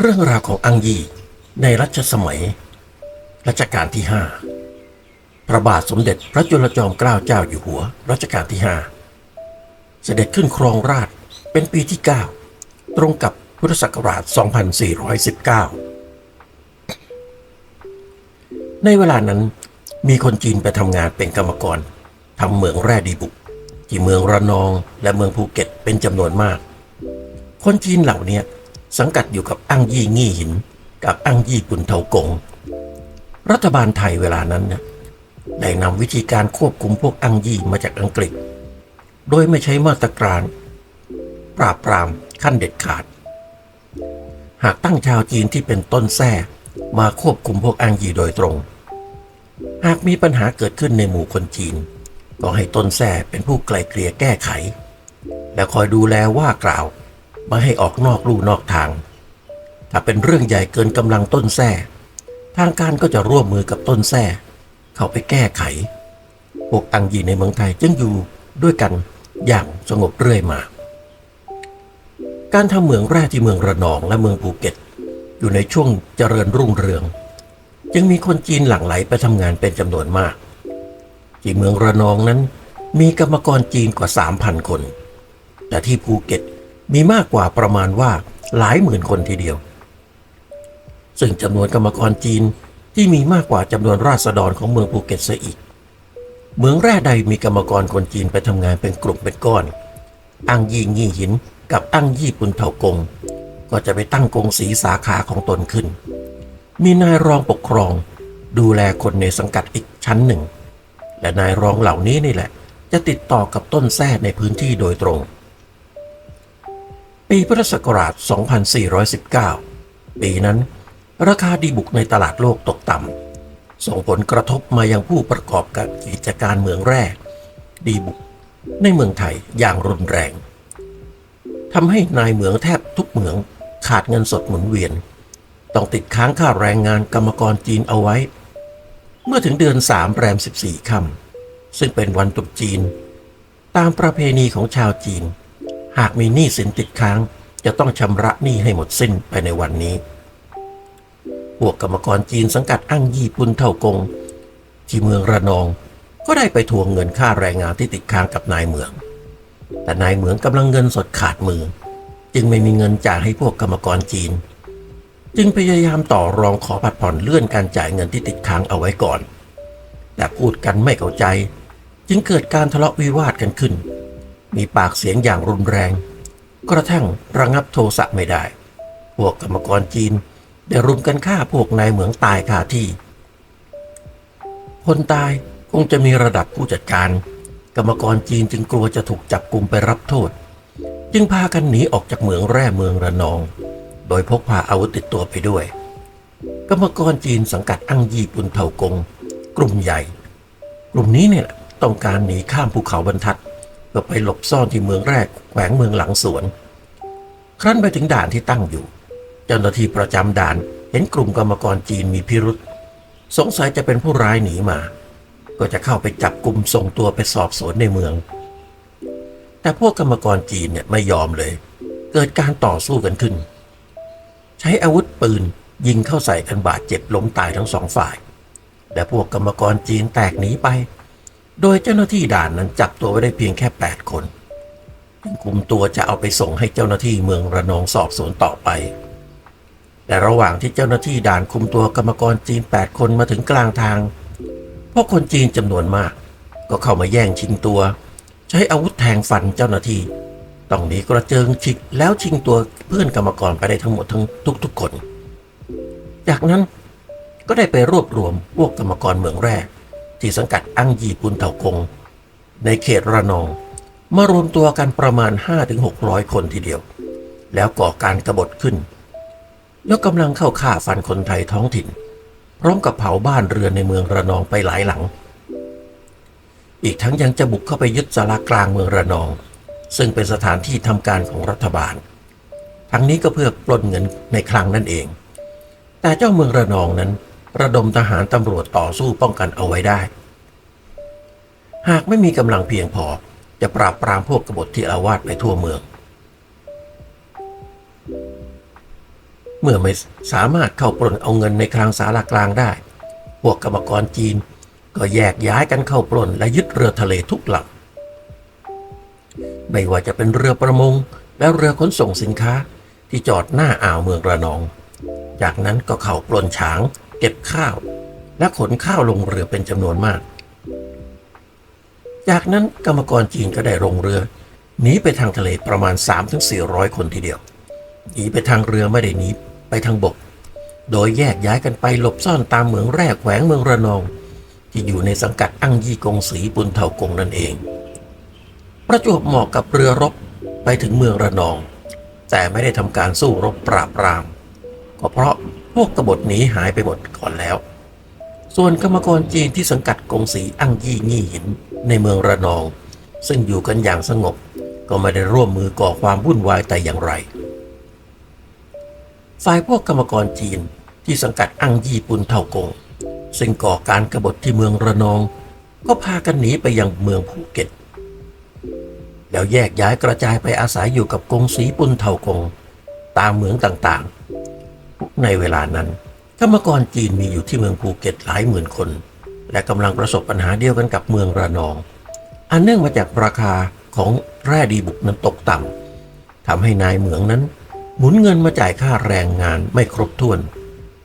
เรื่องราวของอังยีในรัชสมัย รัชกาลที่ห้าพระบาทสมเด็จพระจุลจอมเกล้าเจ้าอยู่หัว รัชกาลที่ห้าเสด็จขึ้นครองราชเป็นปีที่ 9 ตรงกับพุทธศักราช 2419 ในเวลานั้นมีคนจีนไปทำงานเป็นกรรมกรทำเมืองแร่ดีบุก ที่เมืองระนองและเมืองภูเก็ตเป็นจำนวนมาก คนจีนเหล่านี้ สังกัดอยู่กับอั้งยี่งี่หิน กับอั้งยี่ปุนเทากง รัฐบาลไทยเวลานั้นเนี่ยได้นำวิธีการควบคุมพวกอั้งยี่มาจากอังกฤษ โดยไม่ใช้มาตรการ ปราบปรามขั้นเด็ดขาด หากตั้งชาวจีนที่เป็นต้นแท้มาควบคุมพวกอั้งยี่โดยตรง หากมีปัญหาเกิดขึ้นในหมู่คนจีน ก็ให้ต้นแท้เป็นผู้ไกลเกลี่ยแก้ไข และคอยดูแลว่ากล่าว ไมาให้ออกนอกลู่นอกทาง ถ้าเป็นเรื่องใหญ่เกินกำลังต้นแท้ทางการก็จะร่วมมือกับต้นแท้เข้าไปแก้ไข พวกอังยีในเมืองไทยจึงอยู่ด้วยกันอย่างสงบเรื่อยมา การทำเหมืองแร่ที่เมืองระนองและเมืองภูเก็ต อยู่ในช่วงเจริญรุ่งเรือง จึงมีคนจีนหลั่งไหลไปทำงานเป็นจำนวนมาก ที่เมืองระนองนั้นมีกรรมกรจีนกว่า 3,000 คน แต่ที่ภูเก็ต มีมากกว่าประมาณว่าหลายหมื่นคนทีเดียว ซึ่งจำนวนกรรมกรจีนที่มีมากกว่าจำนวนราษฎรของเมืองภูเก็ตเสียอีก เมืองแร่ใดมีกรรมกรคนจีนไปทำงานเป็นกลุ่มเป็นก้อน อังยี่งี่หินกับอังยี่ปุนเถากง ก็จะไปตั้งกงสีสาขาของตนขึ้น มีนายรองปกครอง ดูแลคนในสังกัดอีกชั้นหนึ่ง และนายรองเหล่านี้นี่แหละ จะติดต่อกับต้นแท้ในพื้นที่โดยตรง ปีพุทธศักราช 2419 ปีนั้น ราคาดีบุกในตลาดโลกตกต่ำ ส่งผลกระทบมายังผู้ประกอบกับกิจการเมืองแร่ดีบุกในเมืองไทยอย่างรุนแรงทำให้นายเหมืองแทบทุกเหมืองขาดเงินสดหมุนเวียน ต้องติดค้างค่าแรงงานกรรมกรจีนเอาไว้ เมื่อถึงเดือนสามแรม 14 ค่ำซึ่งเป็นวันตรุษจีน ตามประเพณีของชาวจีน หากมีหนี้สินติดค้าง จะต้องชำระหนี้ให้หมดสิ้นไปในวันนี้พวกกรรมกรจีนสังกัดอั้งยี่ปุนเท่ากง ที่เมืองระนอง ก็ได้ไปทวงเงินค่าแรงงานที่ติดค้างกับนายเหมือง แต่นายเหมืองกำลังเงินสดขาดมือ จึงไม่มีเงินจ่ายให้พวกกรรมกรจีน จึงพยายามต่อรองขอผัดผ่อนเลื่อนการจ่ายเงินที่ติดค้างเอาไว้ก่อน แต่พูดกันไม่เข้าใจ จึงเกิดการทะเลาะวิวาทกันขึ้น มีปากเสียงอย่างรุนแรง กระทั่งระงับโทสะไม่ได้ พวกกรรมกรจีนได้รุมกันฆ่าพวกนายเหมืองตายคาที่ คนตายคงจะมีระดับผู้จัดการ กรรมกรจีนจึงกลัวจะถูกจับกลุ่มไปรับโทษ จึงพากันหนีออกจากเหมืองแร่เมืองระนอง โดยพกพาอาวุธติดตัวไปด้วย กรรมกรจีนสังกัดอั้งยี่ปุนเถากง กลุ่มใหญ่ กลุ่มนี้เนี่ยต้องการหนีข้ามภูเขาบรรทัด เพื่อไปหลบซ่อนที่เมืองแรกแขวงเมืองหลังสวน ครั้นไปถึงด่านที่ตั้งอยู่ เจ้าหน้าที่ประจำด่านเห็นกลุ่มกรรมกรจีนมีพิรุษ สงสัยจะเป็นผู้ร้ายหนีมา ก็จะเข้าไปจับกลุ่มส่งตัวไปสอบสวนในเมือง แต่พวกกรรมกรจีนเนี่ยไม่ยอมเลย เกิดการต่อสู้กันขึ้น ใช้อาวุธปืนยิงเข้าใส่กันบาดเจ็บล้มตายทั้งสองฝ่าย และพวกกรรมกรจีนแตกหนีไป โดยเจ้าหน้าที่ด่านนั้นจับตัวไว้ได้เพียงแค่ 8 คนคุมตัวจะเอาไปส่งให้เจ้าหน้าที่เมืองระนองสอบสวนต่อไป แต่ระหว่างที่เจ้าหน้าที่ด่านคุมตัวกรรมกรจีน 8 คนมาถึงกลางทาง พวกคนจีนจำนวนมาก ก็เข้ามาแย่งชิงตัว ใช้อาวุธแทงฟันเจ้าหน้าที่ต้องหนีกระเจิงฉิกแล้วชิงตัวเพื่อนกรรมกรไปได้ทั้งหมดทั้งทุกๆคน จากนั้นก็ได้ไปรวบรวมพวกกรรมกรเมืองแรก ที่สังกัดอั้งยีปุนเถากง ในเขตระนอง มารวมตัวกันประมาณ 5-600 คนทีเดียว แล้วก่อการกรบฏขึ้นแล้วกำลังเข้าฆ่าฟันคนไทยท้องถิ่น พร้อมกับเผาบ้านเรือนในเมืองระนองไปหลายหลัง อีกทั้งยังจะบุกเข้าไปยึดสารากลางเมืองระนอง ซึ่งเป็นสถานที่ทำการของรัฐบาล ทั้งนี้ก็เพื่อปล้นเงินในคลังนั่นเอง แต่เจ้าเมืองระนองนั้น ระดมทหารตำรวจต่อสู้ป้องกันเอาไว้ได้ หากไม่มีกำลังเพียงพอจะปราบปรามพวกกบฏที่อาวาสไปทั่วเมือง เมื่อไม่สามารถเข้าปล้นเอาเงินในคลังสารากลางได้ พวกกรรมกรจีนก็แยกย้ายกันเข้าปล้นและยึดเรือทะเลทุกลำไม่ว่าจะเป็นเรือประมงและเรือขนส่งสินค้าที่จอดหน้าอ่าวเมืองระนอง จากนั้นก็เข้าปล้นฉาง เก็บข้าว และขนข้าวลงเรือเป็นจำนวนมาก จากนั้นกรรมกรจีนก็ได้ลงเรือหนีไปทางทะเลประมาณ 3-400 คนทีเดียวหนีไปทางเรือไม่ได้หนีไปทางบก โดยแยกย้ายกันไปหลบซ่อนตามเหมืองแร่แขวงเมืองระนอง ที่อยู่ในสังกัดอั้งยี่กงศรีปุนเถากงนั่นเอง ประจวบเหมาะกับเรือรบไปถึงเมืองระนอง แต่ไม่ได้ทำการสู้รบปราบปรามก็เพราะ วกกบฏหนีหายไปหมดก่อนแล้ว ส่วนกรรมกรจีนที่สังกัดกงศรีอั้งยี่งี่หินในเมืองระนอง ซึ่งอยู่กันอย่างสงบ ก็ไม่ได้ร่วมมือก่อความวุ่นวายแต่อย่างไร ฝ่ายพวกกรรมกรจีนที่สังกัดอั้งยี่ปุนเท่ากง ซึ่งก่อการกบฏที่เมืองระนอง ก็พากันหนีไปยังเมืองภูเก็ต แล้วแยกย้ายกระจายไปอาศัยอยู่กับกงสีปุนเท่ากง ตามเหมืองต่างๆ ในเวลานั้นกรรมกรจีนมีอยู่ที่เมืองภูเก็ตหลายหมื่นคน และกำลังประสบปัญหาเดียวกันกับเมืองระนอง อันเนื่องมาจากราคาของแร่ดีบุกนั้นตกต่ำทำให้นายเหมืองนั้น หมุนเงินมาจ่ายค่าแรงงานไม่ครบถ้วน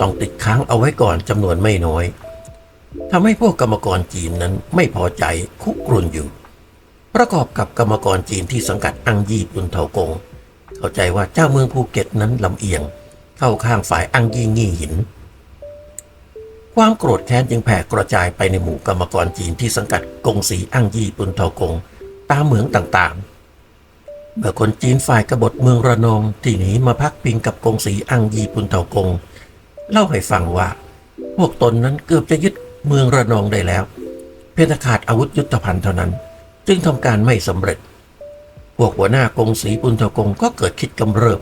ต้องติดค้างเอาไว้ก่อนจำนวนไม่น้อยทำให้พวกกรรมกรจีนนั้นไม่พอใจคุกรุ่นอยู่ ประกอบกับกรรมกรจีนที่สังกัดอังยี่ปุนเถากงเข้าใจว่าเจ้าเมืองภูเก็ตนั้นลำเอียง เข้าข้างฝ่ายอังยี่งี่หิน ความโกรธแค้นจึงแผ่กระจายไปในหมู่กรรมกรจีนที่สังกัดกงสีอังยี่ปุนเถากง ตามเหมืองต่างๆ เมื่อคนจีนฝ่ายกบฏเมืองระนองที่หนีมาพักพิงกับกงสีอังยี่ปุนเถากง เล่าให้ฟังว่า พวกตนนั้นเกือบจะยึดเมืองระนองได้แล้ว เพียงขาดอาวุธยุทโธภัณฑ์เท่านั้น จึงทำการไม่สำเร็จ พวกหัวหน้ากงสีปุนเถากงก็เกิดคิดกำเริบ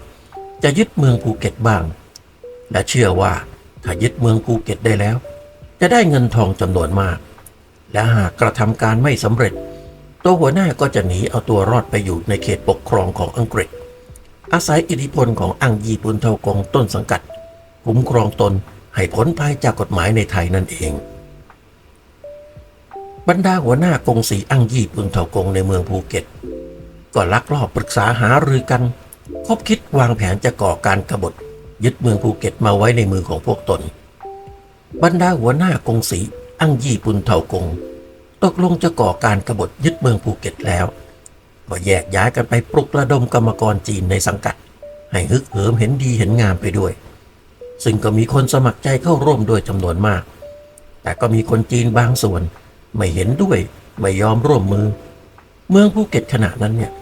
จะยึดเมืองภูเก็ตบ้าง และเชื่อว่าถ้ายึดเมืองภูเก็ตได้แล้ว จะได้เงินทองจำนวนมาก และหากกระทำการไม่สำเร็จ ตัวหัวหน้าก็จะหนีเอาตัวรอดไปอยู่ในเขตปกครองของอังกฤษ อาศัยอิทธิพลของอังยีปุนเทากงต้นสังกัดคุ้มครองตนให้พ้นภัยจากกฎหมายในไทยนั่นเอง บรรดาหัวหน้ากงสีอังยีปุนเทากงในเมืองภูเก็ต ก็ลักลอบปรึกษาหารือกัน บคิดวางแผนจะก่อการกบฏยึดเมืองภูเก็ตมาไว้ในมือของพวกตน บรรดาหัวหน้ากงสีอังยี่ปุนเทากง ตกลงจะก่อการกบฏยึดเมืองภูเก็ตแล้ว ก็แยกย้ายกันไปปลุกระดมกรรมกรจีนในสังกัด ให้ฮึกเหิมเห็นดีเห็นงามไปด้วย ซึ่งก็มีคนสมัครใจเข้าร่วมด้วยจำนวนมาก แต่ก็มีคนจีนบางส่วน ไม่เห็นด้วยไม่ยอมร่วมมือ เมืองภูเก็ตขณะนั้นเนี่ย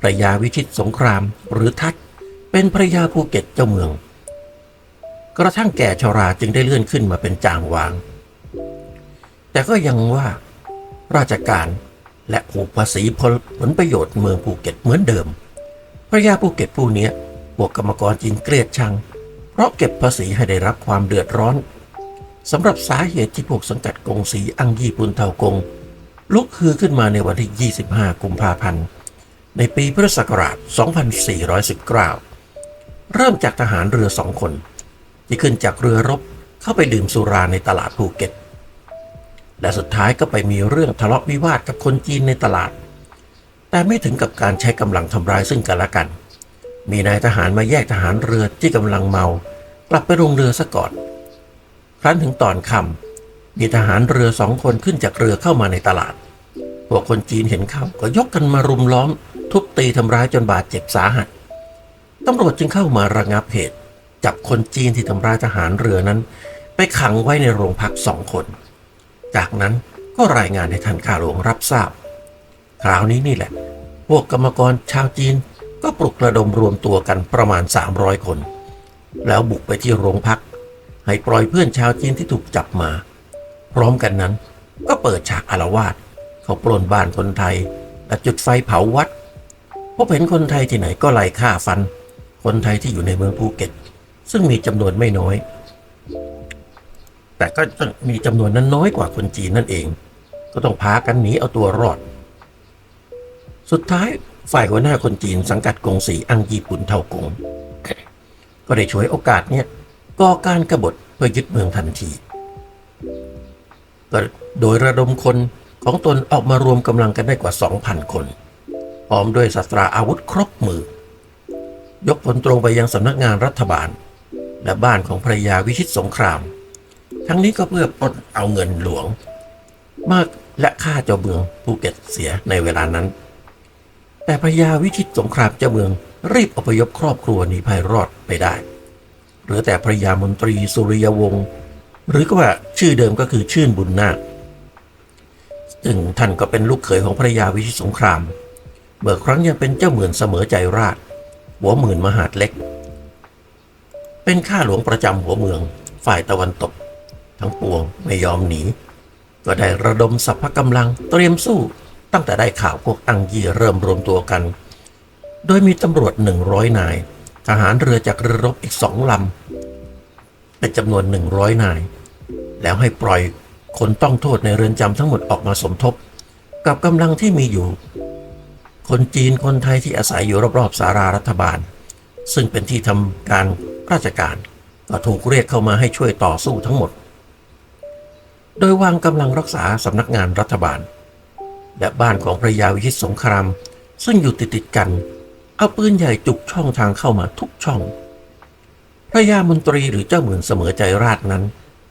พระยาวิชิตสงครามหรือทัดเป็นพระยาภูเก็ตเจ้าเมือง กระทั่งแก่ชราจึงได้เลื่อนขึ้นมาเป็นจางวาง แต่ก็ยังว่าราชการและผูกภาษีผลผลประโยชน์เมืองภูเก็ตเหมือนเดิมพระยาภูเก็ตผู้นี้ยพวกกรรมกรจีนเกลียดชัง เพราะเก็บภาษีให้ได้รับความเดือดร้อนสำหรับสาเหตุที่พวกสังกัดกงสีอังยีปุนเทากงลุกฮือขึ้นมาในวันที่ 25 กุมภาพันธ์ ในปีพุทธศักราช 2419 เริ่มจากทหารเรือสองคน ที่ขึ้นจากเรือรบเข้าไปดื่มสุราในตลาดภูเก็ต และสุดท้ายก็ไปมีเรื่องทะเลาะวิวาทกับคนจีนในตลาด แต่ไม่ถึงกับการใช้กำลังทำร้ายซึ่งกันและกัน มีนายทหารมาแยกทหารเรือที่กำลังเมา กลับไปโรงเรือซะก่อน ครั้นถึงตอนค่ำมีทหารเรือสองคนขึ้นจากเรือเข้ามาในตลาด พวกคนจีนเห็นเข้าก็ยกกันมารุมล้อม ทุบตีทำร้ายจนบาดเจ็บสาหัสตำรวจจึงเข้ามาระงับเหตุ จับคนจีนที่ทำร้ายทหารเรือนั้น ไปขังไว้ในโรงพักสองคน จากนั้นก็รายงานให้ท่านข้าหลวงรับทราบ คราวนี้นี่แหละ พวกกรรมกรชาวจีนก็ปลุกระดมรวมตัวกันประมาณ 300 คน แล้วบุกไปที่โรงพัก ให้ปล่อยเพื่อนชาวจีนที่ถูกจับมา พร้อมกันนั้นก็เปิดฉากอารวาส เขาปล้นบ้านคนไทยและจุดไฟเผาวัดพบเห็นคนไทยที่ไหนก็ไล่ฆ่าฟัน คนไทยที่อยู่ในเมืองภูเก็ต ซึ่งมีจำนวนไม่น้อย แต่ก็มีจำนวนนั้นน้อยกว่าคนจีนนั่นเอง ก็ต้องพากันหนีเอาตัวรอด สุดท้ายฝ่ายหัวหน้าคนจีนสังกัดกงสีอังญี่ปุ่นเท่ากง ก็ได้ช่วยโอกาสเนี่ยก่อการกรบฏเพื่อยึดเมืองทันทีโดยระดมคน ของตนออกมารวมกำลังกันได้กว่า 2,000 คน พร้อมด้วยสัตราอาวุธครบมือ ยกพลตรงไปยังสำนักงานรัฐบาล และบ้านของภรรยาวิชิตสงคราม ทั้งนี้ก็เพื่อปล้นเอาเงินหลวง มากและฆ่าเจ้าเมืองภูเก็ตเสียในเวลานั้น แต่พรยาวิชิตสงครามเจ้าเมืองรีบอพยพครอบครัวหนีภัยรอดไปได้เหลือแต่พรยามนตรีสุริยวงศ์หรือก็ว่าชื่อเดิมก็คือชื่นบุญนาค ซึ่งท่านก็เป็นลูกเขยของพระยาวิชิตสงคราม เมื่อครั้งยังเป็นเจ้าเมืองเสมอใจราช หัวหมื่นมหาดเล็ก เป็นข้าหลวงประจำหัวเมือง ฝ่ายตะวันตก ทั้งปวงไม่ยอมหนี ก็ได้ระดมสรรพกำลังเตรียมสู้ตั้งแต่ได้ข่าวพวกอังยีเริ่มรวมตัวกัน โดยมีตำรวจหนึ่งร้อยนาย ทหารเรือจากเรือรบอีกสองลำเป็นจำนวนหนึ่งร้อยนาย แล้วให้ปล่อย คนต้องโทษในเรือนจำทั้งหมดออกมาสมทบ กับกำลังที่มีอยู่ คนจีนคนไทยที่อาศัยอยู่รอบๆสารารัฐบาล ซึ่งเป็นที่ทำการราชการ ก็ถูกเรียกเข้ามาให้ช่วยต่อสู้ทั้งหมด โดยวางกำลังรักษาสำนักงานรัฐบาล และบ้านของพระยาวิชิตสงคราม ซึ่งอยู่ติดๆกันเอาปืนใหญ่จุกช่องทางเข้ามาทุกช่อง พระยามนตรีหรือเจ้าเหมือนเสมอใจราชนั้น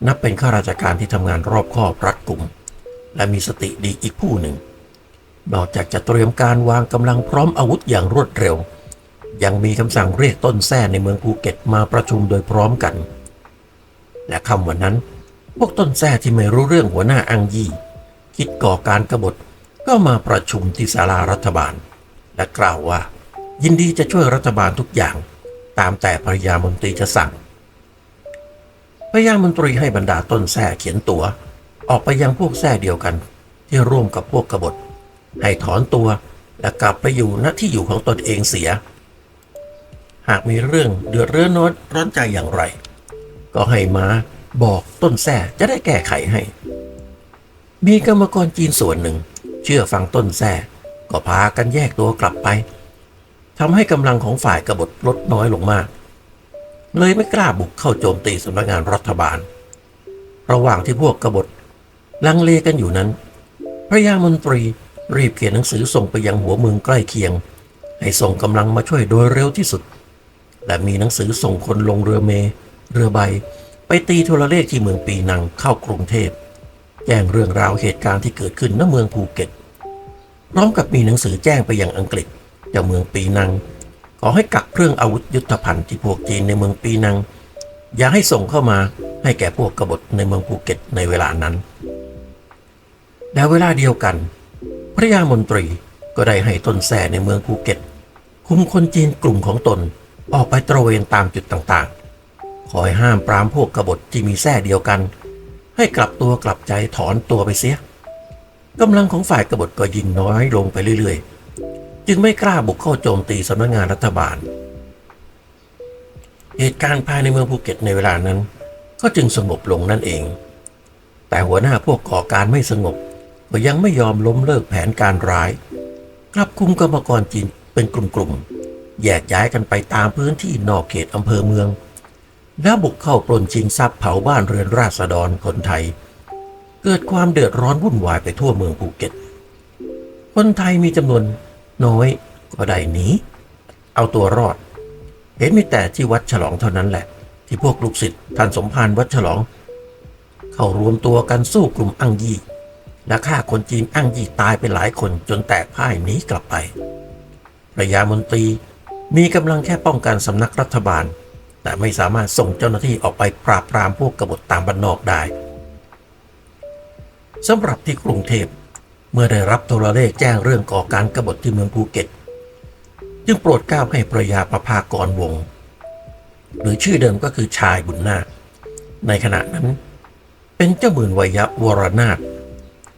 นับเป็นข้าราชการที่ทำงานรอบคอบรัดกุม และมีสติดีอีกผู้หนึ่ง นอกจากจะเตรียมการวางกำลังพร้อมอาวุธอย่างรวดเร็ว ยังมีคำสั่งเรียกต้นแท้ในเมืองภูเก็ตมาประชุมโดยพร้อมกัน และคำวันนั้น พวกต้นแท้ที่ไม่รู้เรื่องหัวหน้าอังยี่ คิดก่อการกบฏก็มาประชุมที่ศาลารัฐบาล และกล่าวว่า ยินดีจะช่วยรัฐบาลทุกอย่าง ตามแต่ภรรยามนตรีจะสั่ง ภรรยามนตรีให้บรรดาต้นแท้เขียนตัว ออกไปยังพวกแท้เดียวกัน ที่ร่วมกับพวกกบฏ ให้ถอนตัวและกลับไปอยู่ณที่อยู่ของตนเองเสีย หากมีเรื่องเดือดเรื้อนน้อนร้อนใจอย่างไร ก็ให้มาบอกต้นแท้จะได้แก้ไขให้ มีกรรมกรจีนส่วนหนึ่ง เชื่อฟังต้นแท้ก็พากันแยกตัวกลับไปทำให้กำลังของฝ่ายกบฏลดน้อยลงมาก เลยไม่กล้าบุกเข้าโจมตีสำนักงานรัฐบาล ระหว่างที่พวกกบฏลังเลกันอยู่นั้น พระยามนตรีรีบเขียนหนังสือส่งไปยังหัวเมืองใกล้เคียง ให้ส่งกำลังมาช่วยโดยเร็วที่สุด และมีหนังสือส่งคนลงเรือเม เรือใบ ไปตีโทรเลขที่เมืองปีนังเข้ากรุงเทพแจ้งเรื่องราวเหตุการณ์ที่เกิดขึ้นณเมืองภูเก็ต พร้อมกับมีหนังสือแจ้งไปยังอังกฤษเจ้าเมืองปีนัง อให้กักเครื่องอาวุธยุทธภัณฑ์ที่พวกจีนในเมืองปีนัง อย่าให้ส่งเข้ามาให้แก่พวกกบฏในเมืองภูเก็ตในเวลานั้น แล้วเวลาเดียวกัน พระยามนตรีก็ได้ให้ต้นแส่ในเมืองภูเก็ต คุมคนจีนกลุ่มของตนออกไปตระเวนตามจุดต่างๆ คอยห้ามปรามพวกกบฏที่มีแส่เดียวกัน ให้กลับตัวกลับใจถอนตัวไปเสียกำลังของฝ่ายกบฏก็ยิ่งน้อยลงไปเรื่อยๆ จึงไม่กล้าบุกเข้าโจมตีสำนักงานรัฐบาล เหตุการณ์ภายในเมืองภูเก็ตในเวลานั้น ก็จึงสงบลงนั่นเอง แต่หัวหน้าพวกก่อการไม่สงบก็ยังไม่ยอมล้มเลิกแผนการร้าย กลับคุมกรรมกรจีนเป็นกลุ่มๆแยกย้ายกันไปตามพื้นที่นอกเขตอำเภอเมือง แล้วบุกเข้าปล้นชิงทรัพย์เผาบ้านเรือนราษฎรคนไทย เกิดความเดือดร้อนวุ่นวายไปทั่วเมืองภูเก็ต คนไทยมีจำนวน น้อยก็ได้หนีเอาตัวรอด เห็นมีแต่ที่วัดฉลองเท่านั้นแหละ ที่พวกลูกศิษย์ท่านสมภารวัดฉลอง เข้ารวมตัวกันสู้กลุ่มอังยีและฆ่าคนจีนอังยีตายไปหลายคนจนแตกพ่ายหนีกลับไปพระยามนตรีมีกำลังแค่ป้องกันสำนักรัฐบาล แต่ไม่สามารถส่งเจ้าหน้าที่ออกไปปราบปรามพวกกบฏตามบ้านนอกได้สำหรับที่กรุงเทพ เมื่อได้รับโทรเลขแจ้งเรื่องก่อการกบฏที่เมืองภูเก็ต จึงโปรดเกล้าให้ประยาประภากรวงศ์หรือชื่อเดิมก็คือชายบุญนาค ในขณะนั้น เป็นเจ้าหมื่นวัยะวรนาถ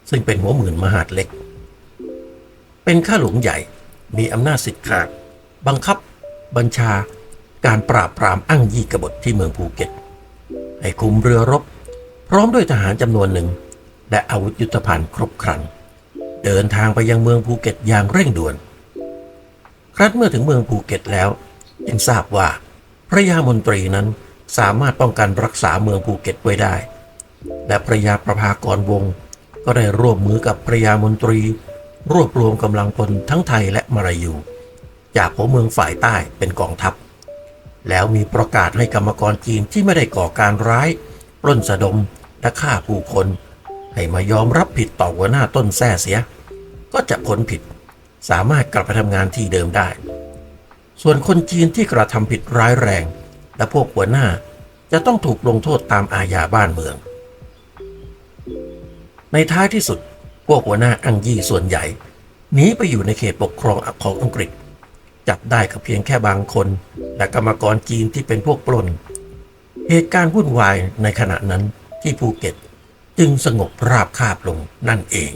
ซึ่งเป็นหัวหมื่นมหาดเล็ก เป็นข้าหลวงใหญ่มีอำนาจสิทธิ์ขาดบังคับบัญชาการปราบปรามอั้งยี่กบฏที่เมืองภูเก็ต ให้คุมเรือรบ พร้อมด้วยทหารจำนวนหนึ่ง และอาวุธยุทโธภัณฑ์ครบครัน เดินทางไปยังเมืองภูเก็ตอย่างเร่งด่วน ครั้นเมื่อถึงเมืองภูเก็ตแล้วจึงทราบว่า พระยามนตรีนั้นสามารถป้องกันรักษาเมืองภูเก็ตไว้ได้ และพระยาประภากรวงศ์ก็ได้ร่วมมือกับพระยามนตรี รวบรวมกำลังพลทั้งไทยและมาลายู จากหัวเมืองฝ่ายใต้เป็นกองทัพ แล้วมีประกาศให้กรรมกรจีนที่ไม่ได้ก่อการร้าย ปล้นสะดมและฆ่าผู้คน ให้มายอมรับผิดต่อหัวหน้าต้นแท้เสีย ก็จะพ้นผิด สามารถกลับไปทำงานที่เดิมได้ ส่วนคนจีนที่กระทำผิดร้ายแรง และพวกหัวหน้าจะต้องถูกลงโทษตามอาญาบ้านเมือง ในท้ายที่สุดพวกหัวหน้าอังยี่ส่วนใหญ่หนีไปอยู่ในเขตปกครองของอังกฤษ จับได้ก็เพียงแค่บางคน และกรรมกรจีนที่เป็นพวกปล้น เหตุการณ์วุ่นวายในขณะนั้นที่ภูเก็ต จึงสงบราบคาบลงนั่นเอง